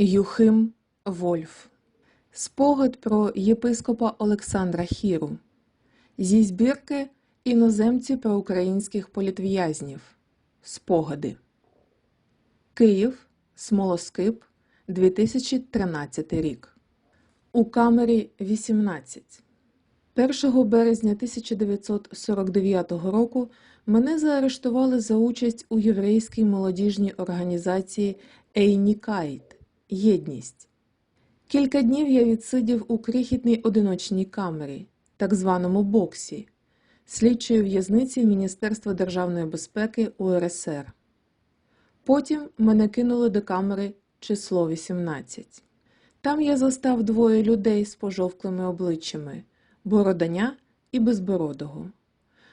Юхим Вольф. Спогад про єпископа Олександра Хіру. Зі збірки Іноземці про українських політв'язнів Спогади. Київ. Смолоскип. 2013 рік. У камері 18 1 березня 1949 року мене заарештували за участь у єврейській молодіжній організації Ейнікайт Єдність. Кілька днів я відсидів у крихітній одиночній камері, так званому боксі, слідчої в'язниці Міністерства державної безпеки УРСР. Потім мене кинули до камери число 18. Там я застав двоє людей з пожовклими обличчями Бороданя і Безбородого.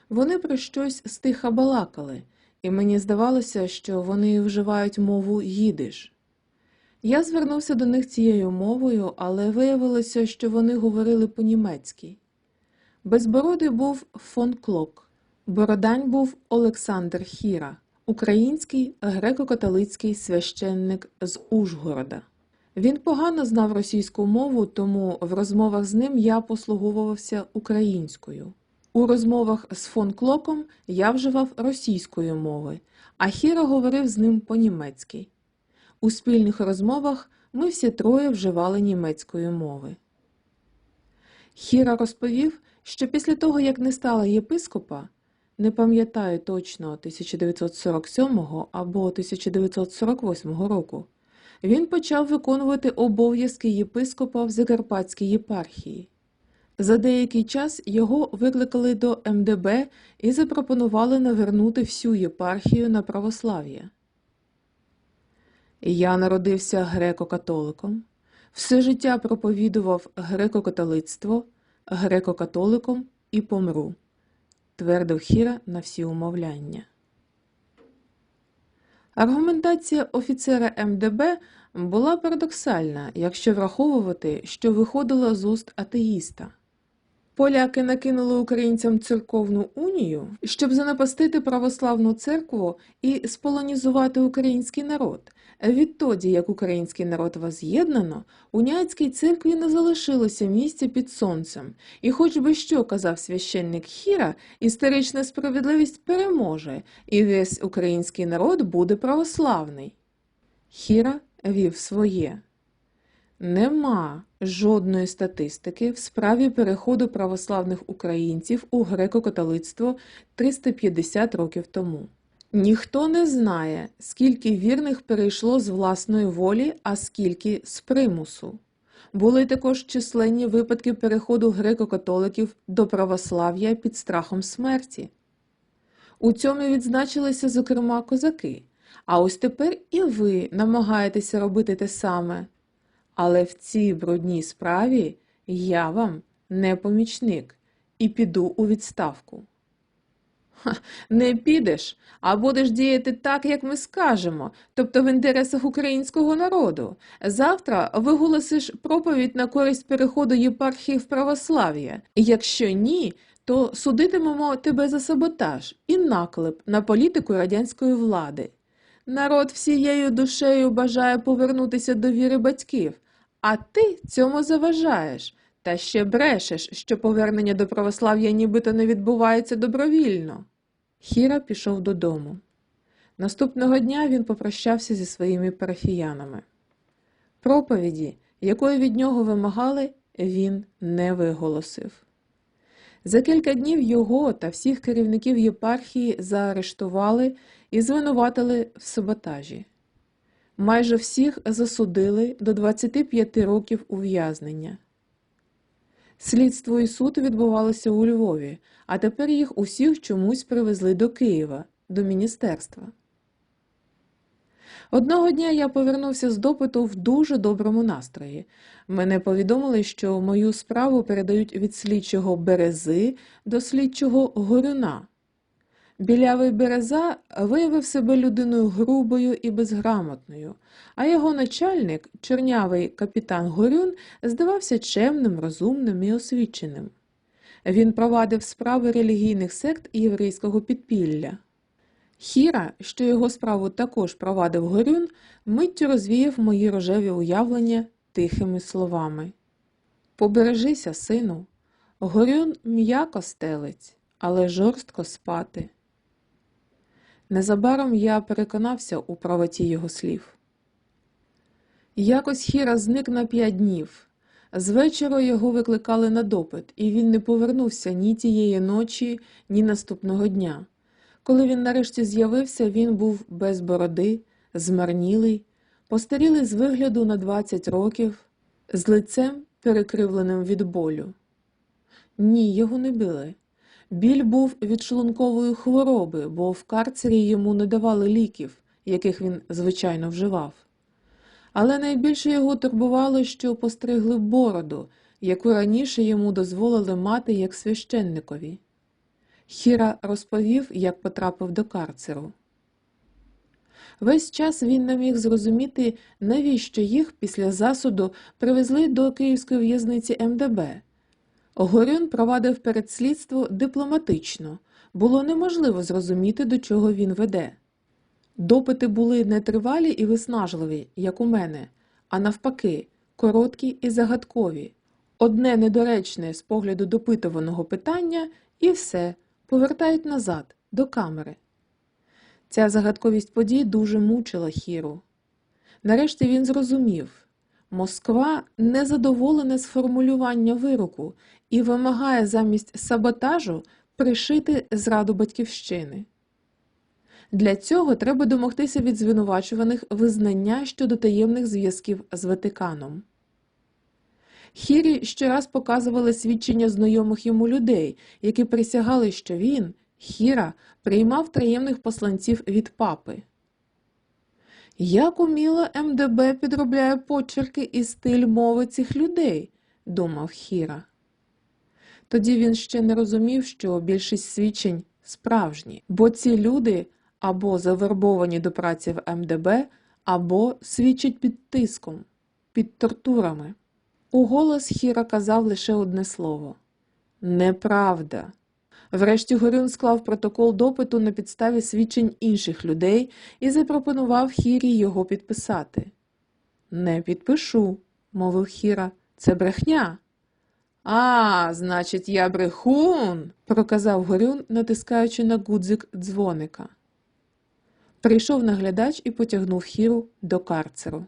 Вони про щось стиха балакали, і мені здавалося, що вони вживають мову їдиш. Я звернувся до них цією мовою, але виявилося, що вони говорили по-німецьки. Безбородий був фон Клок, Бородань був Олександр Хіра, український греко-католицький священник з Ужгорода. Він погано знав російську мову, тому в розмовах з ним я послуговувався українською. У розмовах з фон Клоком я вживав російської мови, а Хіра говорив з ним по-німецьки. У спільних розмовах ми всі троє вживали німецької мови. Хіра розповів, що після того, як не стала єпископа, не пам'ятаю точно 1947 або 1948 року, він почав виконувати обов'язки єпископа в Закарпатській єпархії. За деякий час його викликали до МДБ і запропонували навернути всю єпархію на православ'я. Я народився греко-католиком, все життя проповідував греко-католицтво, греко-католиком і помру, твердив Хіра на всі умовляння. Аргументація офіцера МДБ була парадоксальна, якщо враховувати, що виходила з уст атеїста. Поляки накинули українцям церковну унію, щоб занапастити православну церкву і сполонізувати український народ. Відтоді, як український народ воз'єднано, уніатській церкві не залишилося місця під сонцем, і хоч би що казав священник Хіра, історична справедливість переможе, і весь український народ буде православний. Хіра вів своє. Нема жодної статистики в справі переходу православних українців у греко-католицтво 350 років тому. Ніхто не знає, скільки вірних перейшло з власної волі, а скільки з примусу. Були також численні випадки переходу греко-католиків до православ'я під страхом смерті. У цьому відзначилися, зокрема, козаки. А ось тепер і ви намагаєтеся робити те саме. Але в цій брудній справі я вам не помічник і піду у відставку. Ха, не підеш, а будеш діяти так, як ми скажемо, тобто в інтересах українського народу. Завтра виголосиш проповідь на користь переходу єпархії в православ'я. Якщо ні, то судитимемо тебе за саботаж і наклеп на політику радянської влади. Народ всією душею бажає повернутися до віри батьків, а ти цьому заважаєш, та ще брешеш, що повернення до православ'я нібито не відбувається добровільно. Хіра пішов додому. Наступного дня він попрощався зі своїми парафіянами. Проповіді, якої від нього вимагали, він не виголосив. За кілька днів його та всіх керівників єпархії заарештували і звинуватили в саботажі. Майже всіх засудили до 25 років ув'язнення. Слідство і суд відбувалося у Львові, а тепер їх усіх чомусь привезли до Києва, до міністерства. Одного дня я повернувся з допиту в дуже доброму настрої. Мене повідомили, що мою справу передають від слідчого Берези до слідчого Горюна. Білявий Береза виявив себе людиною грубою і безграмотною, а його начальник, чорнявий капітан Горюн, здавався чемним, розумним і освіченим. Він провадив справи релігійних сект єврейського підпілля. Хіра, що його справу також провадив Горюн, миттю розвіяв мої рожеві уявлення тихими словами. Побережися, сину, Горюн м'яко стелить, але жорстко спати. Незабаром я переконався у правоті його слів. Якось Хіра зник на п'ять днів. З вечора його викликали на допит, і він не повернувся ні тієї ночі, ні наступного дня. Коли він нарешті з'явився, він був без бороди, змарнілий, постарілий з вигляду на 20 років, з лицем перекривленим від болю. Ні, його не били. Біль був від шлункової хвороби, бо в карцері йому не давали ліків, яких він звичайно вживав. Але найбільше його турбувало, що постригли бороду, яку раніше йому дозволили мати як священникові. Хіра розповів, як потрапив до карцеру. Весь час він не міг зрозуміти, навіщо їх після засуду привезли до київської в'язниці МДБ. Горюн провадив передслідство дипломатично, було неможливо зрозуміти, до чого він веде. Допити були нетривалі і виснажливі, як у мене, а навпаки, короткі і загадкові. Одне недоречне з погляду допитуваного питання, і все, повертають назад, до камери. Ця загадковість подій дуже мучила Хіру. Нарешті він зрозумів Москва незадоволена з формулювання вироку і вимагає замість саботажу пришити зраду батьківщини. Для цього треба домогтися від звинувачуваних визнання щодо таємних зв'язків з Ватиканом. Хірі щораз показували свідчення знайомих йому людей, які присягали, що він, Хіра, приймав таємних посланців від папи. Як уміло МДБ підробляє почерки і стиль мови цих людей, думав Хіра. Тоді він ще не розумів, що більшість свідчень справжні, бо ці люди або завербовані до праці в МДБ, або свідчать під тиском, під тортурами. Уголос Хіра казав лише одне слово неправда. Врешті Горюн склав протокол допиту на підставі свідчень інших людей і запропонував Хірі його підписати. Не підпишу, мовив Хіра, це брехня. А, значить, я брехун, проказав Горюн, натискаючи на гудзик дзвоника. Прийшов наглядач і потягнув Хіру до карцеру.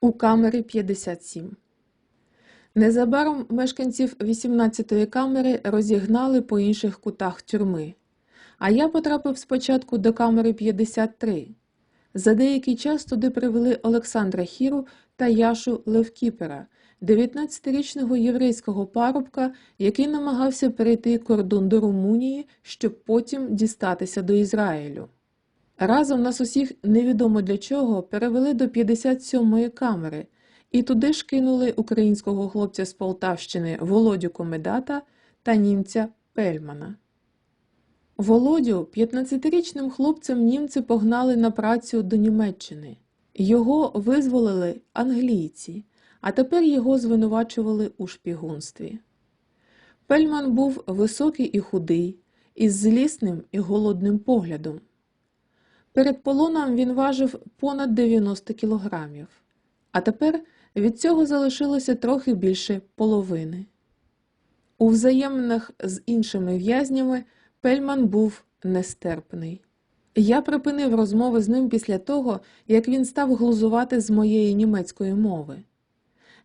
У камері 57 Незабаром мешканців 18-ї камери розігнали по інших кутах тюрми, а я потрапив спочатку до камери 53. За деякий час туди привели Олександра Хіру та Яшу Левкіпера, 19-річного єврейського парубка, який намагався перейти кордон до Румунії, щоб потім дістатися до Ізраїлю. Разом нас усіх невідомо для чого перевели до 57-ї камери і туди ж кинули українського хлопця з Полтавщини Володю Комедата та німця Пельмана. Володю 15-річним хлопцем німці погнали на працю до Німеччини. Його визволили англійці, а тепер його звинувачували у шпігунстві. Пельман був високий і худий, із злісним і голодним поглядом. Перед полоном він важив понад 90 кілограмів, а тепер від цього залишилося трохи більше половини. У взаєминах з іншими в'язнями Пельман був нестерпний. Я припинив розмови з ним після того, як він став глузувати з моєї німецької мови.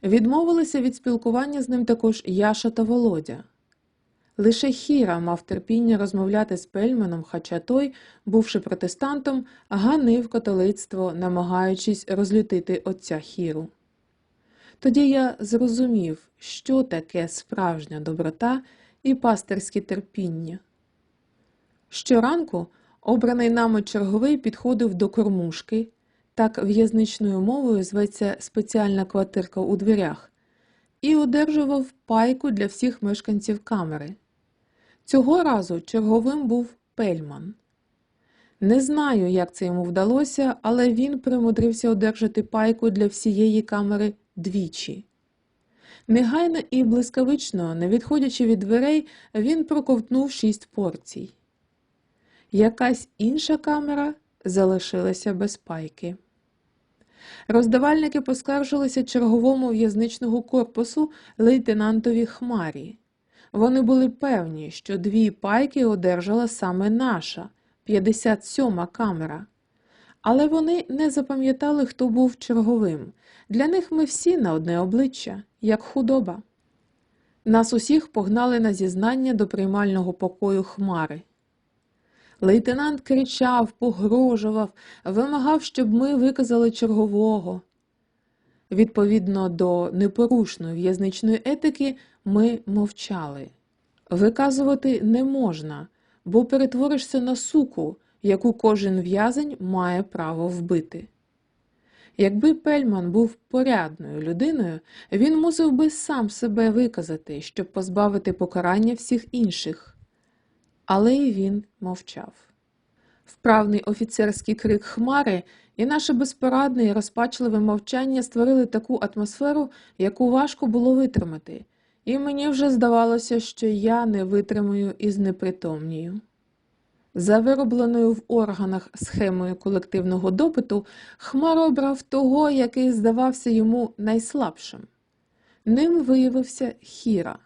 Відмовилися від спілкування з ним також Яша та Володя. Лише Хіра мав терпіння розмовляти з Пельманом, хоча той, бувши протестантом, ганив католицтво, намагаючись розлютити отця Хіру. Тоді я зрозумів, що таке справжня доброта і пастирське терпіння. Щоранку обраний нами черговий підходив до кормушки, так в'язничною мовою зветься спеціальна квартирка у дверях, і одержував пайку для всіх мешканців камери. Цього разу черговим був Пельман. Не знаю, як це йому вдалося, але він примудрився одержати пайку для всієї камери двічі. Негайно і блискавично, не відходячи від дверей, він проковтнув шість порцій. Якась інша камера залишилася без пайки. Роздавальники поскаржилися черговому в'язничного корпусу лейтенантові Хмарі. Вони були певні, що дві пайки одержала саме наша, 57-ма камера. Але вони не запам'ятали, хто був черговим. Для них ми всі на одне обличчя, як худоба. Нас усіх погнали на зізнання до приймального покою Хмари. Лейтенант кричав, погрожував, вимагав, щоб ми виказали чергового. Відповідно до непорушної в'язничної етики, ми мовчали. Виказувати не можна, бо перетворишся на суку, яку кожен в'язень має право вбити. Якби Пельман був порядною людиною, він мусив би сам себе виказати, щоб позбавити покарання всіх інших. Але й він мовчав. Вправний офіцерський крик Хмари і наше безпорадне і розпачливе мовчання створили таку атмосферу, яку важко було витримати, і мені вже здавалося, що я не витримаю із непритомнію. За виробленою в органах схемою колективного допиту, Хмар обрав того, який здавався йому найслабшим. Ним виявився Хіра.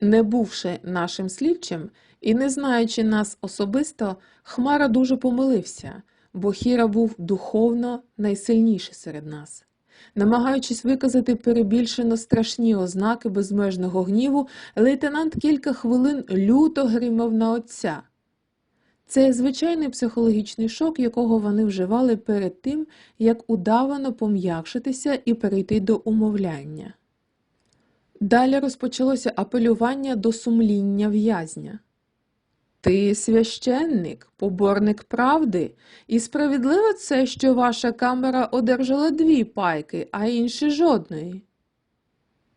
Не бувши нашим слідчим і не знаючи нас особисто, Хмара дуже помилився, бо Хіра був духовно найсильніший серед нас. Намагаючись виказати перебільшено страшні ознаки безмежного гніву, лейтенант кілька хвилин люто гримав на отця. Це звичайний психологічний шок, якого вони вживали перед тим, як удавано пом'якшитися і перейти до умовляння. Далі розпочалося апелювання до сумління в'язня. Ти священник, поборник правди, і справедливо це, що ваша камера одержала дві пайки, а інші жодної.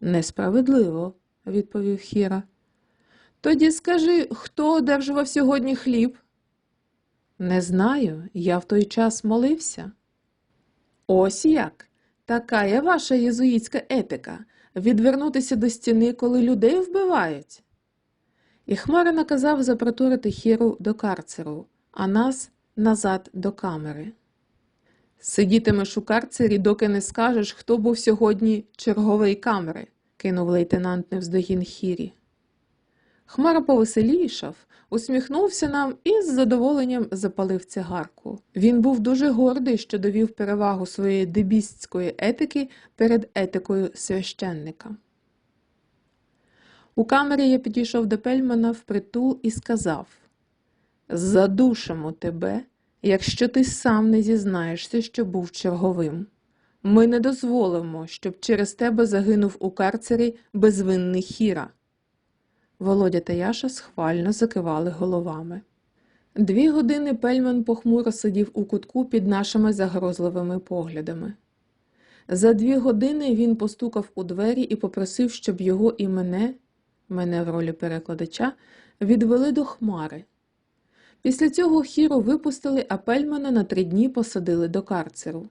Несправедливо, відповів Хіра. Тоді скажи, хто одержував сьогодні хліб? Не знаю, я в той час молився. Ось як. Така є ваша єзуїтська етика відвернутися до стіни, коли людей вбивають. І Хмара наказав запроторити хіру до карцеру, а нас назад до камери. Сидітимеш у карцері, доки не скажеш, хто був сьогодні черговий камери, кинув лейтенант невздогін хірі. Хмара повеселішав, усміхнувся нам і з задоволенням запалив цигарку. Він був дуже гордий, що довів перевагу своєї дебістської етики перед етикою священника. У камері я підійшов до Пельмана впритул і сказав Задушимо тебе, якщо ти сам не зізнаєшся, що був черговим. Ми не дозволимо, щоб через тебе загинув у карцері безвинний хіра. Володя та Яша схвально закивали головами. Дві години Пельман похмуро сидів у кутку під нашими загрозливими поглядами. За дві години він постукав у двері і попросив, щоб його і мене, мене в ролі перекладача, відвели до хмари. Після цього хіру випустили, а Пельмана на три дні посадили до карцеру.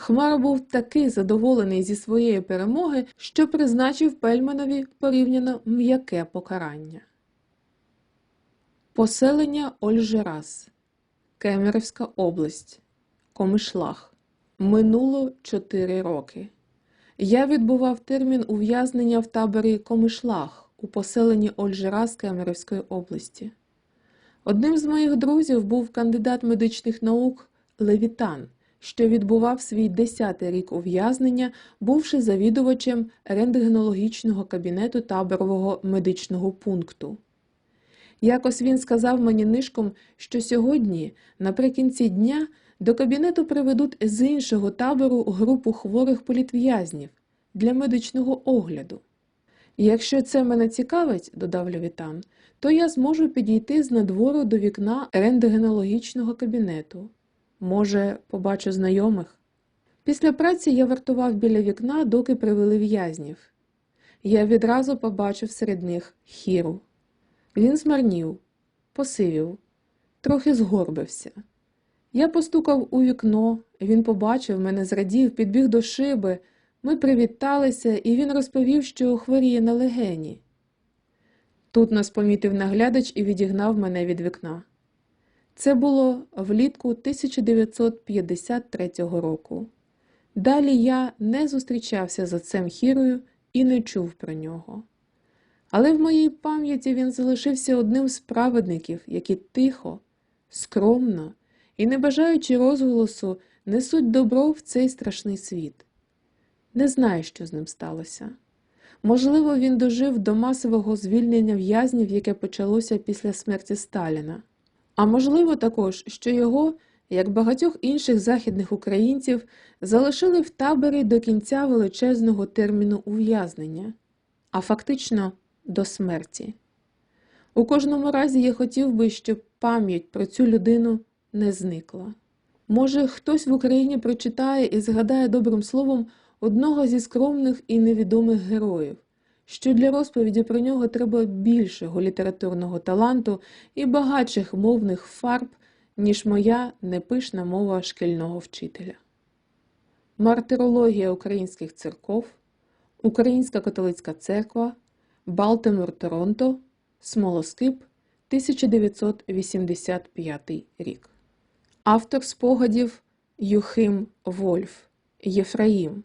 Хмара був такий задоволений зі своєї перемоги, що призначив Пельманові порівняно м'яке покарання. Поселення Ольжерас, Кемерівська область, Комишлах. Минуло чотири роки. Я відбував термін ув'язнення в таборі Комишлах у поселенні Ольжерас Кемерівської області. Одним з моїх друзів був кандидат медичних наук Левітан що відбував свій десятий рік ув'язнення, бувши завідувачем рентгенологічного кабінету таборового медичного пункту. Якось він сказав мені нишком, що сьогодні, наприкінці дня, до кабінету приведуть з іншого табору групу хворих політв'язнів для медичного огляду. Якщо це мене цікавить, додав Левітан, то я зможу підійти з надвору до вікна рентгенологічного кабінету. Може, побачу знайомих. Після праці я вартував біля вікна, доки привели в'язнів. Я відразу побачив серед них хіру. Він змарнів, посивів, трохи згорбився. Я постукав у вікно, він побачив мене, зрадів, підбіг до шиби. Ми привіталися, і він розповів, що хворіє на легені. Тут нас помітив наглядач і відігнав мене від вікна. Це було влітку 1953 року. Далі я не зустрічався з отцем Хірою і не чув про нього. Але в моїй пам'яті він залишився одним з праведників, які тихо, скромно і, не бажаючи розголосу, несуть добро в цей страшний світ. Не знаю, що з ним сталося. Можливо, він дожив до масового звільнення в'язнів, яке почалося після смерті Сталіна. А можливо також, що його, як багатьох інших західних українців, залишили в таборі до кінця величезного терміну ув'язнення, а фактично до смерті. У кожному разі я хотів би, щоб пам'ять про цю людину не зникла. Може, хтось в Україні прочитає і згадає добрим словом одного зі скромних і невідомих героїв, що для розповіді про нього треба більшого літературного таланту і багатших мовних фарб, ніж моя непишна мова шкільного вчителя. Мартирологія українських церков, Українська католицька церква, Балтимор, Торонто, Смолоскип, 1985 рік. Автор спогадів Юхим Вольф Єфраїм,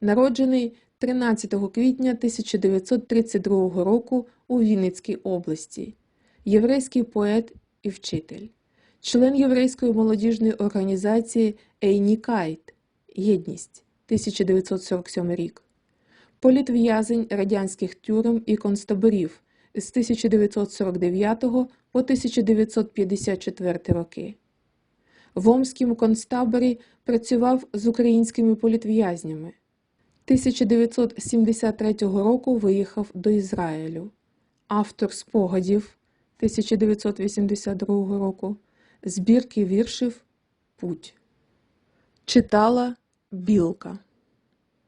народжений 13 квітня 1932 року у Вінницькій області, єврейський поет і вчитель, член єврейської молодіжної організації Ейнікайт Єдність. 1947 рік, політв'язень радянських тюрем і концтаборів з 1949 по 1954 роки. В Омському концтаборі працював з українськими політв'язнями. 1973 року виїхав до Ізраїлю. Автор спогадів 1982 року. Збірки віршів Путь. Читала Білка.